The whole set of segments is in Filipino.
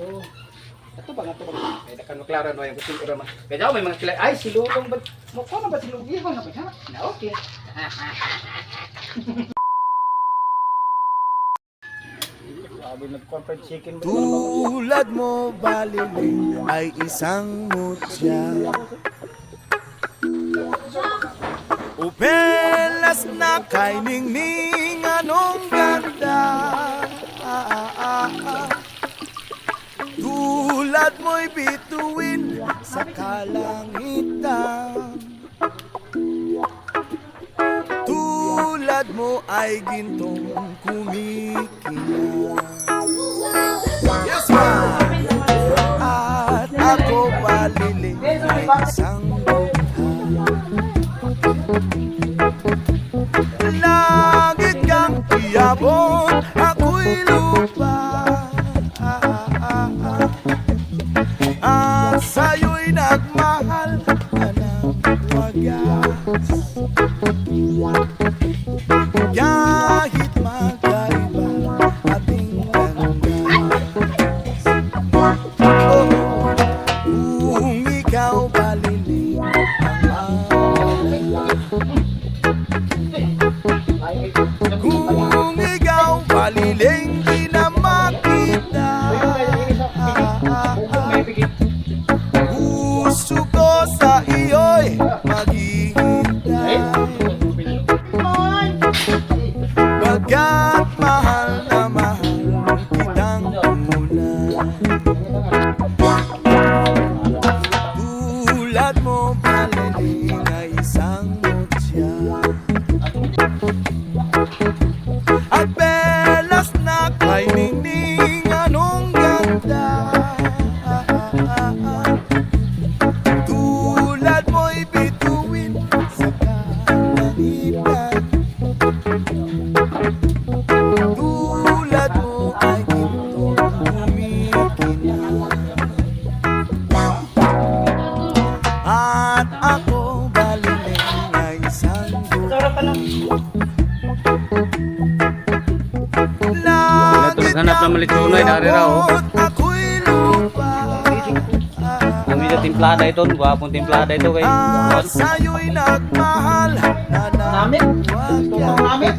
Oh. Ato ba ato ba? Ay dakan maklaro no yung kusin ura man. Kaya may mga kilay ay si Lulong ba mo ko na ba si Lulong na ba ha? Na okay. Tulad mo baliling ay isang mutya Upelas na kay ningning anong ganda Ah, ah, ah, ah. Tulad mo'y bituin sa kalangitan Tulad mo ay gintong kumikilang Yes, ma'am! Pagkat mahal na mahal kitang tunay Tulad mo baliling ay isang mutya At Malitsunay, dari raw. Ang medyo timplada ito, gwapong timplada ito kay sa'yo'y nagmahal na Kahit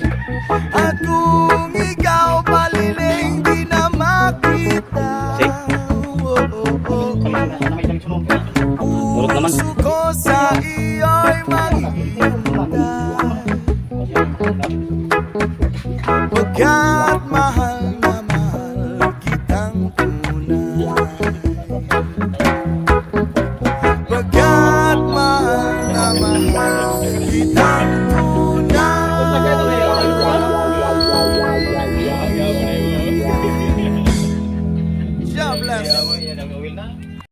oh. Urot naman. Puso sa iyo'y maghihintay Pagkat mahal na mahal kitang tunay